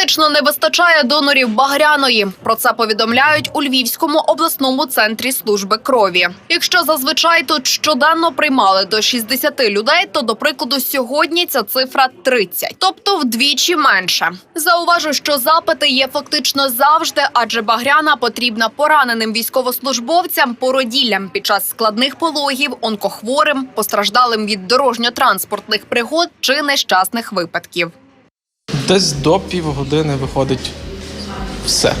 Критично не вистачає донорів багряної. Про це повідомляють у Львівському обласному центрі служби крові. Якщо зазвичай тут щоденно приймали до 60 людей, то до прикладу сьогодні ця цифра 30, тобто вдвічі менше. Зауважу, що запити є фактично завжди, адже багряна потрібна пораненим військовослужбовцям, породіллям під час складних пологів, онкохворим, постраждалим від дорожньо-транспортних пригод чи нещасних випадків. Десь до півгодини виходить все.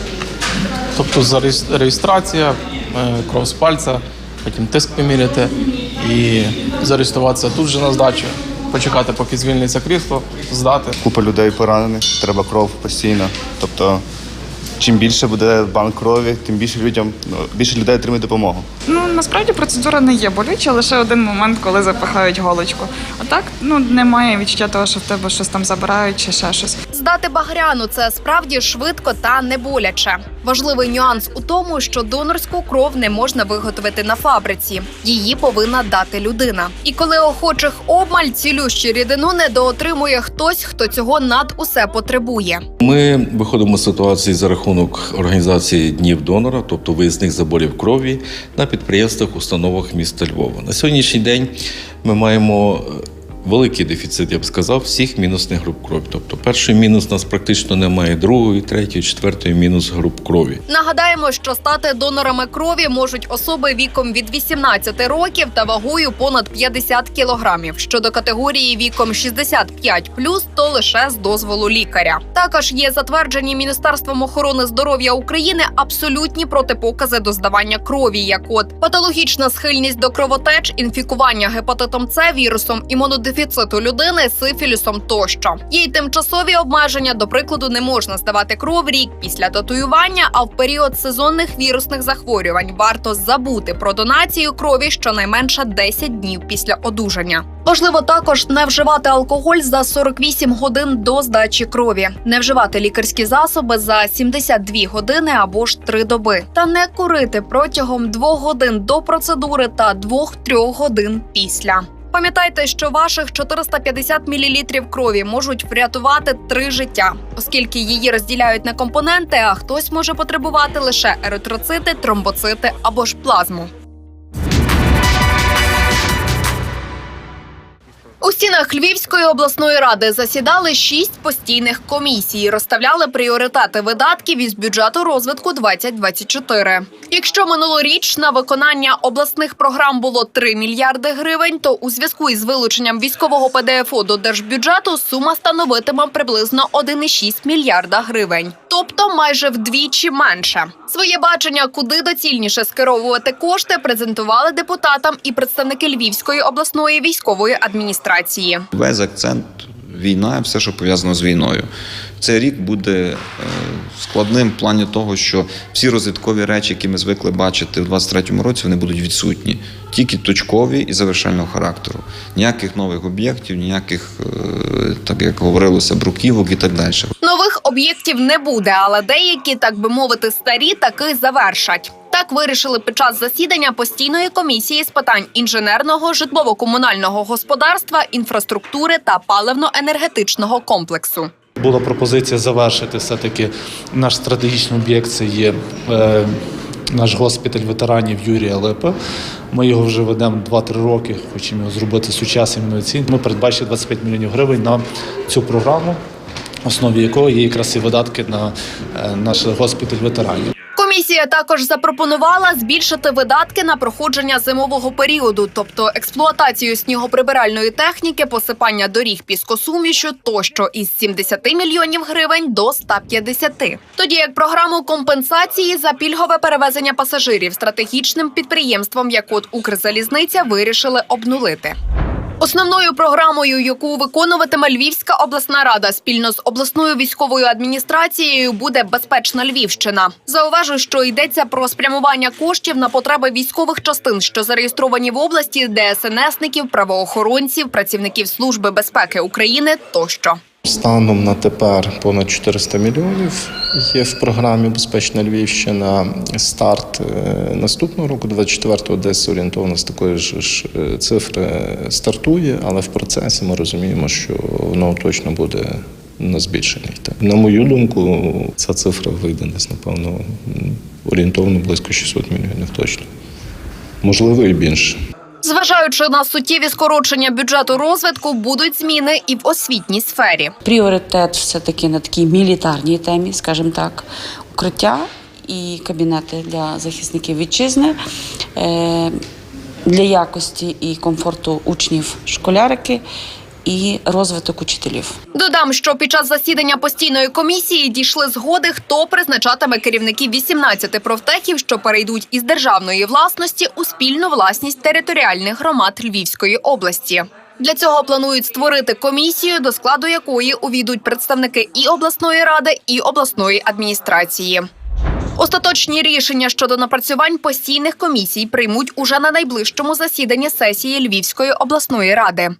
Тобто реєстрація, е, кров з пальця, потім тиск поміряти і зареєструватися тут же на здачу, почекати, поки звільниться крісло, здати. Купа людей поранених, треба кров постійно. Тобто, чим більше буде банк крові, тим більше людям ну, більше людей отримує допомогу. Ну насправді процедура не є болюча, лише один момент, коли запихають голочку. А так ну немає відчуття того, що в тебе щось там забирають чи ще щось. Здати багряну це справді швидко та не боляче. Важливий нюанс у тому, що донорську кров не можна виготовити на фабриці. Її повинна дати людина. І коли охочих обмаль цілющу рідину недоотримує хтось, хто цього над усе потребує. Ми виходимо з ситуації за рахунок організації днів донора, тобто виїзних заборів крові на підприємствах, установах міста Львова. На сьогоднішній день ми маємо великий дефіцит, я б сказав, всіх мінусних груп крові. Тобто, перший мінус у нас практично немає, другої, третьої, четвертої мінус груп крові. Нагадаємо, що стати донорами крові можуть особи віком від 18 років та вагою понад 50 кілограмів. Щодо категорії віком 65 то лише з дозволу лікаря. Також є затверджені Міністерством охорони здоров'я України абсолютні протипокази до здавання крові, як от патологічна схильність до кровотеч, інфікування гепатитом С вірусом, імунодефіциту людини, сифілісом тощо. Є й тимчасові обмеження. До прикладу, не можна здавати кров рік після татуювання, а в період сезонних вірусних захворювань варто забути про донацію крові щонайменше 10 днів після одужання. Важливо також не вживати алкоголь за 48 годин до здачі крові, не вживати лікарські засоби за 72 години або ж 3 доби, та не курити протягом 2 годин до процедури та 2-3 годин після. Пам'ятайте, що ваших 450 мл крові можуть врятувати три життя, оскільки її розділяють на компоненти, а хтось може потребувати лише еритроцити, тромбоцити або ж плазму. У стінах Львівської обласної ради засідали шість постійних комісій, розставляли пріоритети видатків із бюджету розвитку 2024. Якщо минулоріч на виконання обласних програм було 3 мільярди гривень, то у зв'язку із вилученням військового ПДФО до держбюджету сума становитиме приблизно 1,6 мільярда гривень, тобто майже вдвічі менше. Своє бачення, куди доцільніше скеровувати кошти, презентували депутатам і представники Львівської обласної військової адміністрації. Весь акцент війна, все, що пов'язано з війною. Цей рік буде е, складним в плані того, що всі розвиткові речі, які ми звикли бачити в 23-му році, вони будуть відсутні. Тільки точкові і завершального характеру. Ніяких нових об'єктів, ніяких, е, так як говорилося, бруківок і так далі. Нових об'єктів не буде, але деякі, так би мовити, старі таки завершать. Так вирішили під час засідання постійної комісії з питань інженерного, житлово-комунального господарства, інфраструктури та паливно-енергетичного комплексу. Була пропозиція завершити все-таки наш стратегічний об'єкт. Це є е, наш госпіталь ветеранів Юрія Липи. Ми його вже ведемо 2-3 роки, хочемо його зробити сучасним інноваційним. Ми передбачили 25 мільйонів гривень на цю програму, основі якої є якраз і видатки на е, наш госпіталь ветеранів. Комісія також запропонувала збільшити видатки на проходження зимового періоду, тобто експлуатацію снігоприбиральної техніки, посипання доріг піскосумішу тощо із 70 мільйонів гривень до 150. Тоді як програму компенсації за пільгове перевезення пасажирів стратегічним підприємством, як от Укрзалізниця, вирішили обнулити. Основною програмою, яку виконуватиме Львівська обласна рада спільно з обласною військовою адміністрацією, буде безпечна Львівщина. Зауважу, що йдеться про спрямування коштів на потреби військових частин, що зареєстровані в області, ДСНСників, правоохоронців, працівників служби безпеки України тощо. Станом на тепер понад 400 мільйонів є в програмі Безпечна Львівщина. Старт е, наступного року, 24-го, десь орієнтовно з такої ж е, цифри стартує, але в процесі ми розуміємо, що воно точно буде на збільшення. На мою думку, ця цифра вийде десь, напевно, орієнтовно близько 600 мільйонів точно. Можливо, і більше. Зважаючи на суттєві скорочення бюджету розвитку, будуть зміни і в освітній сфері. Пріоритет все-таки на такій мілітарній темі, скажімо так, укриття і кабінети для захисників вітчизни. е, Для якості і комфорту учнів школярики і розвиток учителів. Додам, що під час засідання постійної комісії дійшли згоди, хто призначатиме керівників 18 профтехів, що перейдуть із державної власності у спільну власність територіальних громад Львівської області. Для цього планують створити комісію, до складу якої увійдуть представники і обласної ради, і обласної адміністрації. Остаточні рішення щодо напрацювань постійних комісій приймуть уже на найближчому засіданні сесії Львівської обласної ради.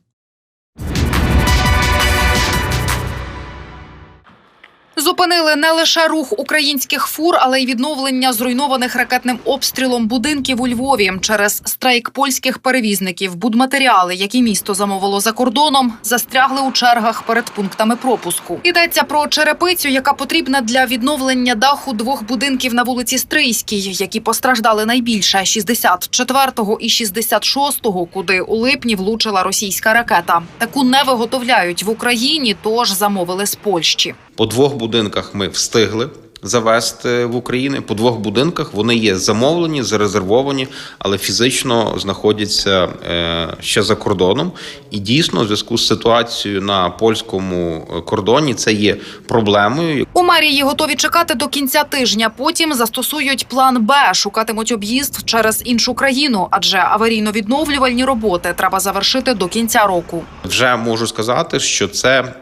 Зупинили не лише рух українських фур, але й відновлення зруйнованих ракетним обстрілом будинків у Львові через страйк польських перевізників. Будматеріали, які місто замовило за кордоном, застрягли у чергах перед пунктами пропуску. Йдеться про черепицю, яка потрібна для відновлення даху двох будинків на вулиці Стрийській, які постраждали найбільше 64-го і 66-го, куди у липні влучила російська ракета. Таку не виготовляють в Україні, тож замовили з Польщі. По двох будинках ми встигли завести в Україну. По двох будинках вони є замовлені, зарезервовані, але фізично знаходяться е, ще за кордоном. І дійсно, в зв'язку з ситуацією на польському е, кордоні, це є проблемою. У мерії готові чекати до кінця тижня. Потім застосують план Б, шукатимуть об'їзд через іншу країну, адже аварійно-відновлювальні роботи треба завершити до кінця року. Вже можу сказати, що це.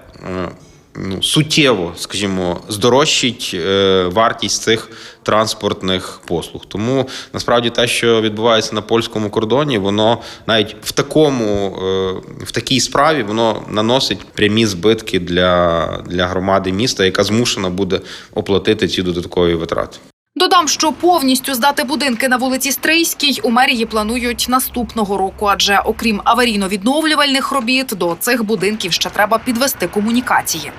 Ну, суттєво, скажімо, здорожчить е, вартість цих транспортних послуг. Тому насправді те, що відбувається на польському кордоні, воно навіть в такому е, в такій справі воно наносить прямі збитки для, для громади міста, яка змушена буде оплатити ці додаткові витрати. Додам, що повністю здати будинки на вулиці Стрийській у мерії планують наступного року, адже окрім аварійно-відновлювальних робіт, до цих будинків ще треба підвести комунікації.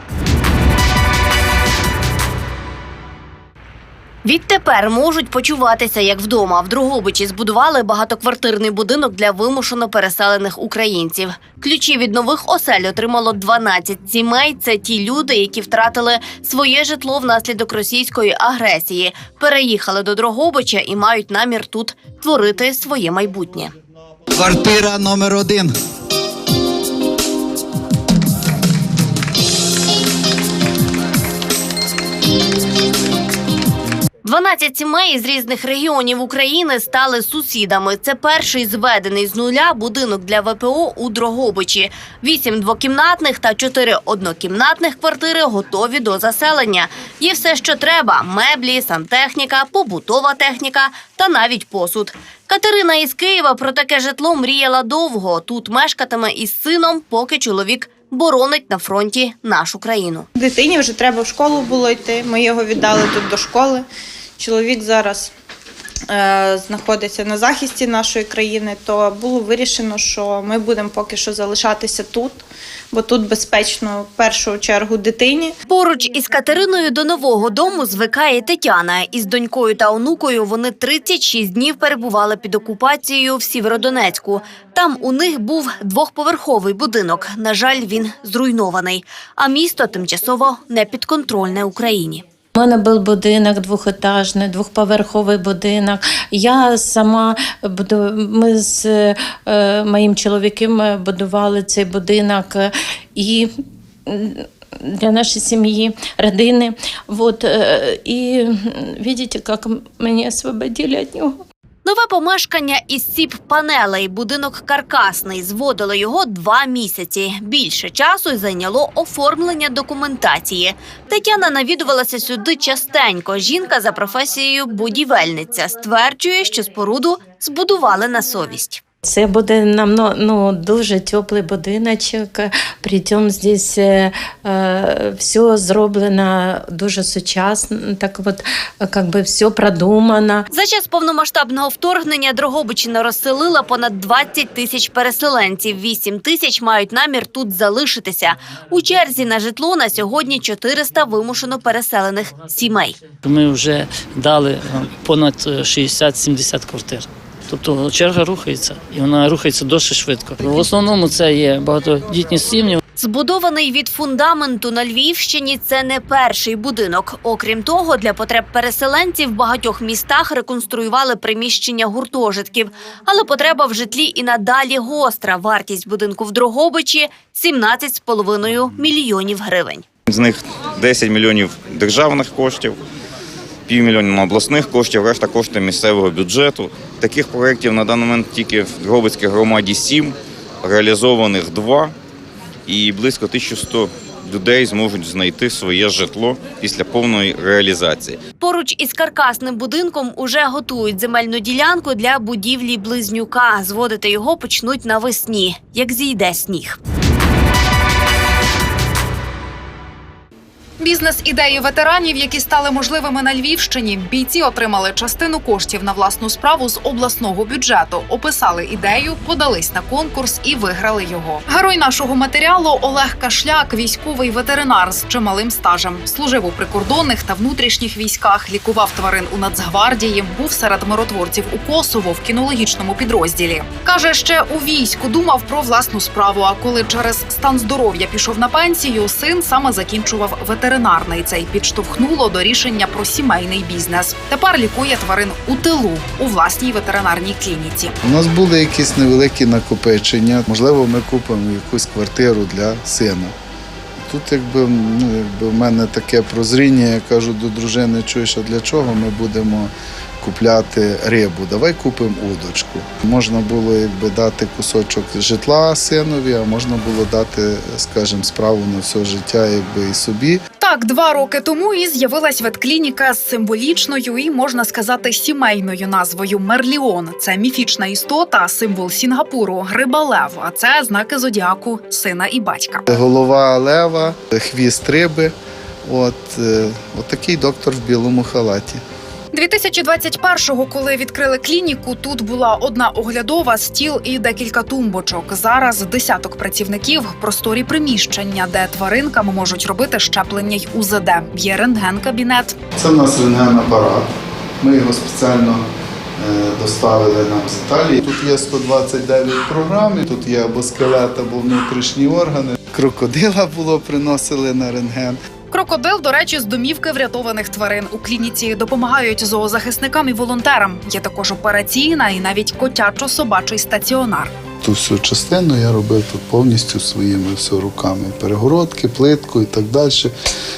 Відтепер можуть почуватися як вдома. В Другобичі збудували багатоквартирний будинок для вимушено переселених українців. Ключі від нових осель отримало 12 сімей. Це ті люди, які втратили своє житло внаслідок російської агресії, переїхали до Дрогобича і мають намір тут творити своє майбутнє. Квартира номер один. Дванадцять сімей з різних регіонів України стали сусідами. Це перший зведений з нуля будинок для ВПО у Дрогобичі. Вісім двокімнатних та чотири однокімнатних квартири готові до заселення. Є все, що треба: меблі, сантехніка, побутова техніка та навіть посуд. Катерина із Києва про таке житло мріяла довго. Тут мешкатиме із сином, поки чоловік боронить на фронті нашу країну. Дитині вже треба в школу було йти. Ми його віддали тут до школи. Чоловік зараз е, знаходиться на захисті нашої країни, то було вирішено, що ми будемо поки що залишатися тут, бо тут безпечно в першу чергу дитині. Поруч із Катериною до нового дому звикає Тетяна. Із донькою та онукою вони 36 днів перебували під окупацією в Сєвєродонецьку. Там у них був двохповерховий будинок. На жаль, він зруйнований. А місто тимчасово не підконтрольне Україні. У мене був будинок двохетажний, двохповерховий будинок. Я сама. Ми з е, моїм чоловіком будували цей будинок е, і. Для нашої сім'ї, родини. Вот, і бачите, як мені освободили від него. Нове помешкання із сіп панелей, будинок каркасний. Зводили його два місяці. Більше часу й зайняло оформлення документації. Тетяна навідувалася сюди частенько. Жінка за професією будівельниця стверджує, що споруду збудували на совість. Це буде нам ну, ну, дуже теплий будиночок. Притом здесь е, е, все зроблено дуже сучасно, так от, как би все продумано. За час повномасштабного вторгнення Дрогобичина розселила понад 20 тисяч переселенців. 8 тисяч мають намір тут залишитися. У черзі на житло на сьогодні 400 вимушено переселених сімей. Ми вже дали е, понад 60-70 квартир. Тобто черга рухається, і вона рухається досить швидко. В основному це є багатодітні сім'ї. Збудований від фундаменту на Львівщині, це не перший будинок. Окрім того, для потреб переселенців в багатьох містах реконструювали приміщення гуртожитків. Але потреба в житлі і надалі гостра. Вартість будинку в Дрогобичі – 17,5 мільйонів гривень. З них 10 мільйонів державних коштів, півмільйона обласних коштів, решта кошти місцевого бюджету. Таких проєктів на даний момент тільки в Дрогобицькій громаді 7, реалізованих 2 і близько 1100 людей зможуть знайти своє житло після повної реалізації. Поруч із каркасним будинком уже готують земельну ділянку для будівлі близнюка. Зводити його почнуть навесні, як зійде сніг. Бізнес-ідеї ветеранів, які стали можливими на Львівщині. Бійці отримали частину коштів на власну справу з обласного бюджету, описали ідею, подались на конкурс і виграли його. Герой нашого матеріалу Олег Кашляк, військовий ветеринар з чималим стажем. Служив у прикордонних та внутрішніх військах, лікував тварин у Нацгвардії, був серед миротворців у Косово в кінологічному підрозділі. Каже, ще у війську думав про власну справу. А коли через стан здоров'я пішов на пенсію, син саме закінчував ветеринарний. Цей підштовхнуло до рішення про сімейний бізнес. Тепер лікує тварин у тилу у власній ветеринарній клініці. У нас були якісь невеликі накопичення. Можливо, ми купимо якусь квартиру для сина. Тут, якби, ну, якби в мене таке прозріння, я кажу до дружини, чуєш, а для чого ми будемо купляти рибу? Давай купимо удочку. Можна було якби дати кусочок житла синові, а можна було дати, скажімо, справу на все життя, якби і собі. Так, два роки тому і з'явилась ветклініка з символічною і можна сказати сімейною назвою Мерліон. Це міфічна істота, символ Сінгапуру, гриба лев. А це знаки зодіаку сина і батька. Голова лева, хвіст риби. От, е, от такий доктор в білому халаті. 2021-го, коли відкрили клініку, тут була одна оглядова, стіл і декілька тумбочок. Зараз десяток працівників, просторі приміщення, де тваринкам можуть робити щеплення й УЗД. Є рентген-кабінет. Це в нас рентген-апарат. Ми його спеціально е, доставили нам з Італії. Тут є 129 програм, тут є або скелет, або внутрішні органи. Крокодила було приносили на рентген. Крокодил, до речі, з домівки врятованих тварин у клініці допомагають зоозахисникам і волонтерам. Є також операційна і навіть котячо-собачий стаціонар. Ту всю частину я робив тут повністю своїми все руками. Перегородки, плитку і так далі.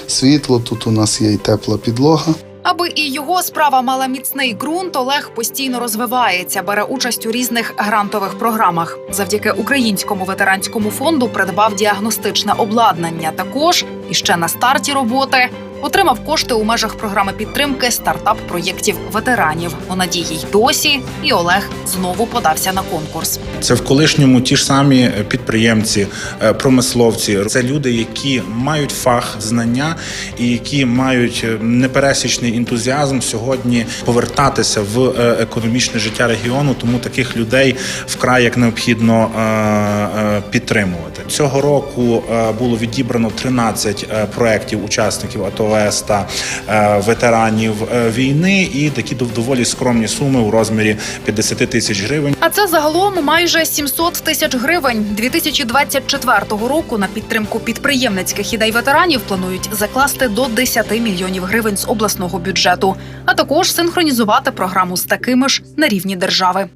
Світло, тут у нас є і тепла підлога. Аби і його справа мала міцний ґрунт, Олег постійно розвивається, бере участь у різних грантових програмах. Завдяки українському ветеранському фонду придбав діагностичне обладнання. Також і ще на старті роботи отримав кошти у межах програми підтримки стартап проєктів ветеранів. У надії й досі, і Олег знову подався на конкурс. Це в колишньому ті ж самі підприємці, е, промисловці. Це люди, які мають фах, знання і які мають е, непересічний ентузіазм сьогодні повертатися в е, економічне життя регіону. Тому таких людей вкрай як необхідно е, е, підтримувати. Цього року е, було відібрано 13 е, проєктів учасників АТО ВС та е, ветеранів е, війни, і такі дов- доволі скромні суми у розмірі 50 тисяч гривень. А це загалом майже 700 тисяч гривень. 2024 року на підтримку підприємницьких ідей ветеранів планують закласти до 10 мільйонів гривень з обласного бюджету, а також синхронізувати програму з такими ж на рівні держави.